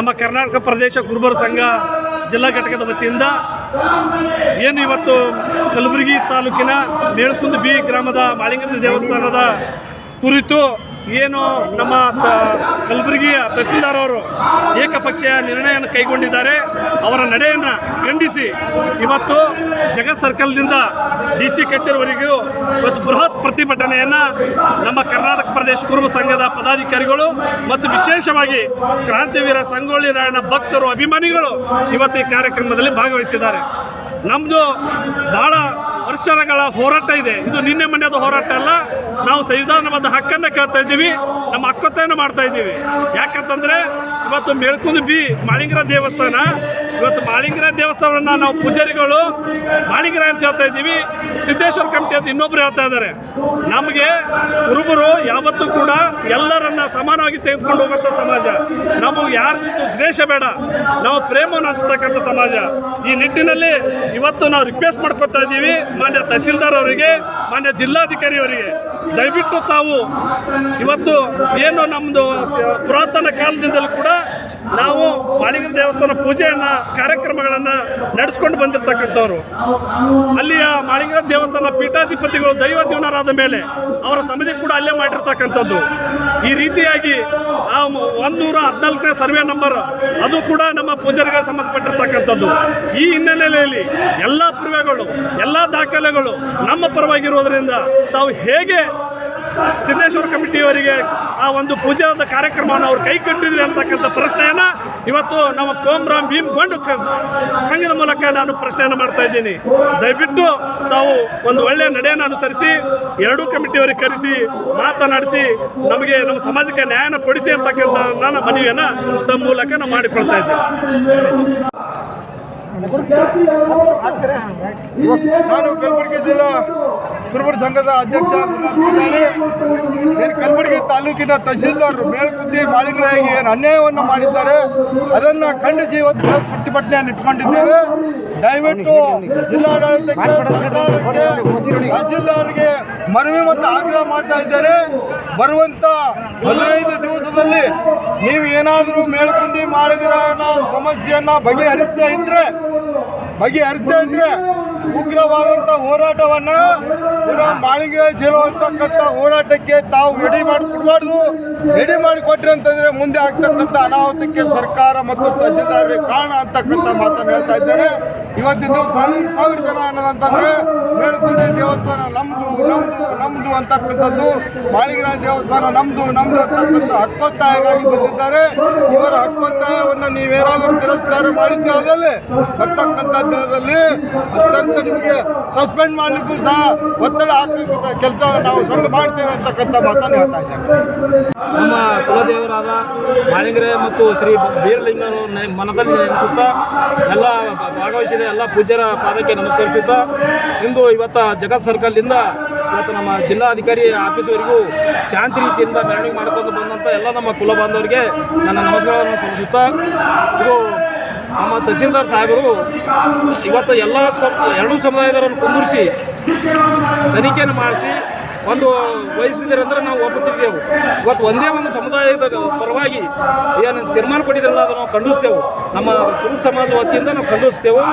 ನಮ್ಮ ಕರ್ನಾಟಕ ಪ್ರದೇಶ ಕುರುಬರ ಸಂಘ ಜಿಲ್ಲಾ ಘಟಕದ ವತಿಯಿಂದ ಏನು ಇವತ್ತು ಕಲಬುರಗಿ ತಾಲೂಕಿನ ಮೇಳ್ಕುಂದ ಬಿ ಗ್ರಾಮದ ಮಾಳಿಂಗದ ದೇವಸ್ಥಾನದ ಕುರಿತು ಏನು ನಮ್ಮ ಕಲಬುರಗಿಯ ತಹಸೀಲ್ದಾರ್ ಅವರು ಏಕಪಕ್ಷೀಯ ನಿರ್ಣಯವನ್ನು ಕೈಗೊಂಡಿದ್ದಾರೆ. ಅವರ ನಡೆಯನ್ನು ಖಂಡಿಸಿ. ಇವತ್ತು ಜಗತ್ ಸರ್ಕಲ್ದಿಂದ ಡಿ ಸಿ ಕಚೇರಿವರೆಗೂ ಇವತ್ತು ಬೃಹತ್ ಪ್ರತಿಭಟನೆಯನ್ನು ನಮ್ಮ ಕರ್ನಾಟಕ ಪ್ರದೇಶ ಕುರುಬ ಸಂಘದ ಪದಾಧಿಕಾರಿಗಳು ಮತ್ತು ವಿಶೇಷವಾಗಿ ಕ್ರಾಂತಿವೀರ ಸಂಗೊಳ್ಳಿ ರಾಯಣ್ಣ ಭಕ್ತರು ಅಭಿಮಾನಿಗಳು ಇವತ್ತು ಈ ಕಾರ್ಯಕ್ರಮದಲ್ಲಿ ಭಾಗವಹಿಸಿದ್ದಾರೆ. ನಮ್ಮದು ಭಾಳ ವರ್ಷಗಳ ಹೋರಾಟ ಇದೆ. ಇದು ನಿನ್ನೆ ಮೊನ್ನೆದ ಹೋರಾಟ ಅಲ್ಲ. ನಾವು ಸಂವಿಧಾನಬದ್ಧ ಹಕ್ಕನ್ನು ಕೇಳ್ತಾ ಇದ್ದೀವಿ. ನಮ್ಮ ಹಕ್ಕೊತ್ತಾಯನ ಮಾಡ್ತಾ ಇದ್ದೀವಿ. ಯಾಕಂತಂದರೆ ಇವತ್ತು ಮೇಳ್ಕುಂದು ಬಿ ಮಾಳಿಂಗರ ದೇವಸ್ಥಾನ. ಇವತ್ತು ಮಾಳಿಂಗರ ದೇವಸ್ಥಾನವನ್ನು ನಾವು ಪೂಜಾರಿಗಳು ಮಾಳಿಂಗರ ಅಂತ ಹೇಳ್ತಾ ಇದ್ದೀವಿ. ಸಿದ್ದೇಶ್ವರ ಕಮಿಟಿ ಅಂತ ಇನ್ನೊಬ್ರು ಹೇಳ್ತಾ ಇದ್ದಾರೆ. ನಮಗೆ ಕುರುಬರು ಯಾವತ್ತೂ ಕೂಡ ಎಲ್ಲರನ್ನ ಸಮಾನವಾಗಿ ತೆಗೆದುಕೊಂಡು ಹೋಗುವಂಥ ಸಮಾಜ. ನಮಗೆ ಯಾರ ದ್ವೇಷ ಬೇಡ. ನಾವು ಪ್ರೇಮವನ್ನು ಹಂಚ್ತಕ್ಕಂಥ ಸಮಾಜ. ಈ ನಿಟ್ಟಿನಲ್ಲಿ ಇವತ್ತು ನಾವು ರಿಕ್ವೆಸ್ಟ್ ಮಾಡ್ಕೊತಾ ಇದ್ದೀವಿ. ಮಾನ್ಯ ತಹಸೀಲ್ದಾರ್ ಅವರಿಗೆ, ಮಾನ್ಯ ಜಿಲ್ಲಾಧಿಕಾರಿ ಅವರಿಗೆ. ದಯವಿಟ್ಟು ತಾವು ಇವತ್ತು ಏನು ನಮ್ಮದು ಪುರಾತನ ಕಾಲದಿಂದಲೂ ಕೂಡ ನಾವು ಮಾಳಿಂಗರ ದೇವಸ್ಥಾನ ಪೂಜೆಯನ್ನು ಕಾರ್ಯಕ್ರಮಗಳನ್ನು ನಡೆಸ್ಕೊಂಡು ಬಂದಿರತಕ್ಕಂಥವ್ರು. ಅಲ್ಲಿಯ ಮಾಳಿಂಗರ ದೇವಸ್ಥಾನ ಪೀಠಾಧಿಪತಿಗಳು ದೈವ ದೀವನರಾದ ಮೇಲೆ ಅವರ ಸಮಿತಿ ಕೂಡ ಅಲ್ಲೇ ಮಾಡಿರ್ತಕ್ಕಂಥದ್ದು. ಈ ರೀತಿಯಾಗಿ ಆ ಒಂದೂರ ಹದಿನಾಲ್ಕನೇ ಸರ್ವೆ ನಂಬರ್ ಅದು ಕೂಡ ನಮ್ಮ ಪೂಜಾರಿಗೆ ಸಂಬಂಧಪಟ್ಟಿರ್ತಕ್ಕಂಥದ್ದು. ಈ ಹಿನ್ನೆಲೆಯಲ್ಲಿ ಎಲ್ಲ ಪುರಾವೆಗಳು, ಎಲ್ಲ ದಾಖಲೆಗಳು ನಮ್ಮ ಪರವಾಗಿರುವುದರಿಂದ ತಾವು ಹೇಗೆ ಸಿದ್ದೇಶ್ವರ ಕಮಿಟಿಯವರಿಗೆ ಆ ಒಂದು ಪೂಜಾದ ಕಾರ್ಯಕ್ರಮವನ್ನು ಅವ್ರು ಕೈ ಕಟ್ಟಿದ್ರಿ ಅಂತಕ್ಕಂಥ ಪ್ರಶ್ನೆಯನ್ನು ಇವತ್ತು ನಮ್ಮ ಕೋಮ್ರಾಮ್ ಭೀಮ್ ಗೊಂಡು ಕ- ಸಂಘದ ಮೂಲಕ ನಾನು ಪ್ರಶ್ನೆಯನ್ನು ಮಾಡ್ತಾ ಇದ್ದೀನಿ. ದಯವಿಟ್ಟು ತಾವು ಒಂದು ಒಳ್ಳೆಯ ನಡೆಯನ್ನು ಅನುಸರಿಸಿ, ಎರಡೂ ಕಮಿಟಿಯವರಿಗೆ ಕರೆಸಿ, ಮಾತನಾಡಿಸಿ, ನಮಗೆ ನಮ್ಮ ಸಮಾಜಕ್ಕೆ ನ್ಯಾಯನ ಕೊಡಿಸಿ ಅಂತಕ್ಕಂಥ ನನ್ನ ಮನವಿಯನ್ನು ತಮ್ಮ ಮೂಲಕ ನಾವು ಮಾಡಿಕೊಳ್ತಾ ಇದ್ದೇವೆ ಕಲಬುರಗಿ ಜಿಲ್ಲಾ ಕುರುಬರ ಸಂಘದ ಅಧ್ಯಕ್ಷ ಏನು ಕಲಬುರಗಿ ತಾಲೂಕಿನ ತಹಶೀಲ್ದಾರ್ ಮೇಲ್ಕುದ್ದಿ ಮಾಲೀಕರಾಗಿ ಏನು ಅನ್ಯಾಯವನ್ನು ಮಾಡಿದ್ದಾರೆ, ಅದನ್ನು ಖಂಡಿಸಿ ಇವತ್ತು ಪ್ರತಿಭಟನೆಯನ್ನು ಇಟ್ಕೊಂಡಿದ್ದೇವೆ. ದಯವಿಟ್ಟು ಜಿಲ್ಲಾಡಳಿತಕ್ಕೆ ತಹಶೀಲ್ದಾರ್ಗೆ ಮನವಿ ಮತ್ತು ಆಗ್ರಹ ಮಾಡ್ತಾ ಇದ್ದೇನೆ. ಬರುವಂತ ಹದಿನೈದು ದಿವಸದಲ್ಲಿ ನೀವು ಏನಾದರೂ ಮೇಲ್ಕುಂದಿ ಮಾಳಿಗರನ ಸಮಸ್ಯೆಯನ್ನ ಬಗೆಹರಿಸ್ತಾ ಇದ್ರೆ ಬಗೆಹರಿಸ್ತಾ ಇದ್ರೆ ಉಗ್ರವಾದಂಥ ಹೋರಾಟವನ್ನ ಮಾಳಿಗೆ ಚಲೋ ಅಂತಕ್ಕಂಥ ಹೋರಾಟಕ್ಕೆ ತಾವು ರೆಡಿ ಮಾಡಿ ಕೊಡಬಾರ್ದು. ರೆಡಿ ಮಾಡಿ ಕೊಟ್ರಿ ಅಂತಂದ್ರೆ ಮುಂದೆ ಆಗ್ತಕ್ಕಂಥ ಅನಾಹುತಕ್ಕೆ ಸರ್ಕಾರ ಮತ್ತು ತಹಸೀಲ್ದಾರರಿಗೆ ಕಾರಣ ಅಂತಕ್ಕಂಥ ಮಾತನ್ನು ಹೇಳ್ತಾ ಇದ್ದಾರೆ. ಇವತ್ತಿನ ಸಾವಿರ ಸಾವಿರ ಜನ ಅನ್ನೋದಂತಂದ್ರೆ ಮೇಲ್ಕುಂದಿ ದೇವಸ್ಥಾನ ನಮ್ದು ನಮ್ದು ನಮ್ದು ಅಂತಕ್ಕಂಥದ್ದು. ಮಾಳಿಗರಾಜ ದೇವಸ್ಥಾನ ನಮ್ದು ನಮ್ದು ಅಂತಕ್ಕಂಥ ಹಕ್ಕೊತ್ತಾಯಗಾಗಿ ಬಂದಿದ್ದಾರೆ. ಇವರ ಹಕ್ಕೊತ್ತಾಯವನ್ನು ನೀವೇನಾದರೂ ತಿರಸ್ಕಾರ ಮಾಡಿದ್ದೆ ಆದಲ್ಲಿ ಬರ್ತಕ್ಕಂಥ ದಿನದಲ್ಲಿ ನಿಮಗೆ ಸಸ್ಪೆಂಡ್ ಮಾಡಲಿಕ್ಕೂ ಸಹ ಒತ್ತಡ ಹಾಕಲಿಕ್ಕೆ ಕೆಲಸ ನಾವು ಸ್ವಲ್ಪ ಮಾಡ್ತೇವೆ ಅಂತಕ್ಕಂಥ ಮಾತನ್ನು ಹೇಳ್ತಾ ಇದ್ದೇವೆ ನಮ್ಮ ಕುಲದೇವರಾದ ಮಾಳಿಂಗರೆ ಮತ್ತು ಶ್ರೀ ಬೀರಲಿಂಗರು ಮನದಲ್ಲಿ ನೆನೆಸುತ್ತಾ ಎಲ್ಲ ಭಾಗವಹಿಸಿದ ಎಲ್ಲ ಪೂಜ್ಯರ ಪಾದಕ್ಕೆ ನಮಸ್ಕರಿಸುತ್ತಾ ಇಂದು ಇವತ್ತ ಜಗತ್ ಸರ್ಕಲ್ನಿಂದ ಇವತ್ತು ನಮ್ಮ ಜಿಲ್ಲಾಧಿಕಾರಿ ಆಫೀಸ್ವರೆಗೂ ಶಾಂತಿ ರೀತಿಯಿಂದ ಮೆರವಣಿಗೆ ಮಾಡ್ಕೊಂಡು ಬಂದಂಥ ಎಲ್ಲ ನಮ್ಮ ಕುಲ ಬಾಂಧವರಿಗೆ ನನ್ನ ನಮಸ್ಕಾರವನ್ನು ಸಲ್ಲಿಸುತ್ತಾ ಇದು ನಮ್ಮ ತಹಸೀಲ್ದಾರ್ ಸಾಹೇಬರು ಇವತ್ತು ಎಲ್ಲ ಸಮ, ಎರಡೂ ಸಮುದಾಯದವರನ್ನು ಕುಂದಿರಿಸಿ ತನಿಖೆಯನ್ನು ಮಾಡಿಸಿ ಒಂದು ವಹಿಸಿದ್ರೆ ಅಂದ್ರೆ ನಾವು ಒಪ್ಪುತ್ತಿದ್ದೆವು ಇವತ್ತು ಒಂದೇ ಒಂದು ಸಮುದಾಯದ ಪರವಾಗಿ ಏನು ತೀರ್ಮಾನ ಪಡಿದ್ರಲ್ಲ ಅದು ನಾವು ಖಂಡಿಸ್ತೇವೆ. ನಮ್ಮ ಕುರುಬ ಸಮಾಜ ವತಿಯಿಂದ ನಾವು ಖಂಡಿಸ್ತೇವೆ.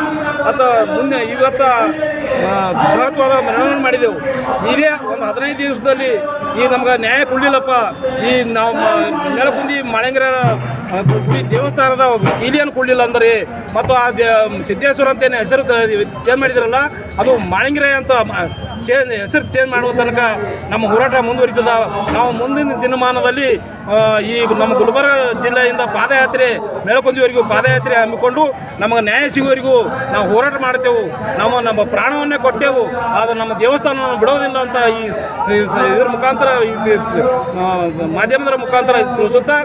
ಮತ್ತು ಮುಂದೆ ಇವತ್ತು ಬೃಹತ್ವಾದ ಮೆರವಣಿಗೆ ಮಾಡಿದೆವು. ಇದೇ ಒಂದು ಹದಿನೈದು ದಿವಸದಲ್ಲಿ ಈ ನಮ್ಗೆ ನ್ಯಾಯ ಕೊಡಲಿಲ್ಲಪ್ಪ. ಈ ನಾವು ನೆಲಕುಂದಿ ಮಾಳಿಂಗರ ಗುಡಿ ದೇವಸ್ಥಾನದ ಕೀಲಿಯನ್ನು ಕೊಡಲಿಲ್ಲ ಅಂದರೆ ಮತ್ತು ಆ ದೇ- ಸಿದ್ದೇಶ್ವರ ಅಂತೇನು ಹೆಸರು ಚೇಂಜ್ ಮಾಡಿದ್ರಲ್ಲ ಅದು ಮಾಳಿಂಗ್ರೆ ಅಂತ ಚೇಂಜ್ ಹೆಸರು ಚೇಂಜ್ ಮಾಡುವ ತನಕ ನಮ್ಮ ಹೋರಾಟ ಮುಂದುವರಿತದ. ನಾವು ಮುಂದಿನ ದಿನಮಾನದಲ್ಲಿ ಈ ನಮ್ಮ ಗುಲ್ಬರ್ಗ ಜಿಲ್ಲೆಯಿಂದ ಪಾದಯಾತ್ರೆ ಮೇಳಕೊಂದಿವರೆಗೂ ಪಾದಯಾತ್ರೆ ಹಮ್ಮಿಕೊಂಡು ನಮಗೆ ನ್ಯಾಯ ಸಿಗುವವರೆಗೂ ನಾವು ಹೋರಾಟ ಮಾಡ್ತೇವೆ ನಾವು ನಮ್ಮ ಪ್ರಾಣವನ್ನೇ ಕೊಟ್ಟೆವು. ಆದರೆ ನಮ್ಮ ದೇವಸ್ಥಾನವನ್ನು ಬಿಡೋದಿಲ್ಲ ಅಂತ ಈ ಇದ್ರ ಮುಖಾಂತರ ಮಾಧ್ಯಮದ ಮುಖಾಂತರ ತಿಳಿಸುತ್ತಾ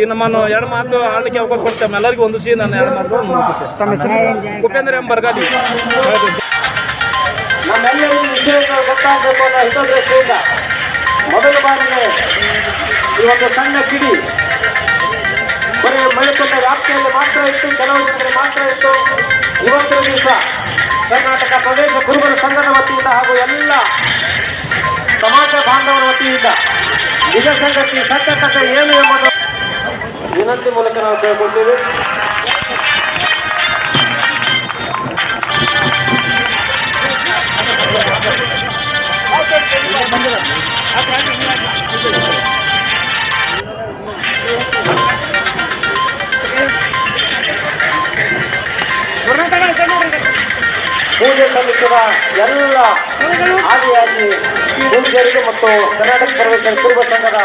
ಈ ನಮ್ಮನ್ನು ಎರಡು ಮಾತು ಆಡಲಿಕ್ಕೆ ಅವಕಾಶ ಕೊಡ್ತೇವೆ. ಎಲ್ಲರಿಗೂ ಒಂದು ಸಿ ನನ್ನ ಎರಡು ಮಾತುಗಳು ಮುಗಿಸುತ್ತೆ ಕುಪೇಂದ್ರ ಎಂ ಬರ್ಗಾದಿ. ನಮ್ಮೆಲ್ಲರಿಗೂ ವಿಷಯಗಳು ಗೊತ್ತಾಗಬೇಕು ಅನ್ನೋ ಹಿತದೃಷ್ಟಿಯಿಂದ ಮೊದಲ ಬಾರಿಗೆ ಈ ಒಂದು ಸಣ್ಣ ಕಿಡಿ ಬರೀ ಮಳೆಕೊಂಡ ವ್ಯಾಪ್ತಿಯಲ್ಲಿ ಮಾತ್ರ ಇತ್ತು, ಕೆಲವು ಜನರಿಗೆ ಮಾತ್ರ ಇತ್ತು. ಇವತ್ತಿನ ದಿವಸ ಕರ್ನಾಟಕ ಪ್ರದೇಶ ಗುರುಗಳ ಸಂಘದ ವತಿಯಿಂದ ಹಾಗೂ ಎಲ್ಲ ಸಮಾಜ ಬಾಂಧವರ ವತಿಯಿಂದ ನಿಜ ಸಂಗತಿ, ಸತ್ಯ, ಕಥೆ ಏನು ಎಂಬುದು ವಿನಂತಿ ಮೂಲಕ ನಾವು ಕೇಳ್ಕೊಳ್ತೀವಿ. ಪೂಜೆ ಸಲ್ಲಿಸುವ ಎಲ್ಲ ಆದಿಯಾಗಿ ಪೂಜೆಯರಿಗೆ ಮತ್ತು ಕರ್ನಾಟಕ ಸರ್ವೇಶ್ವರ ಕುರುಬ ಸಂಘದ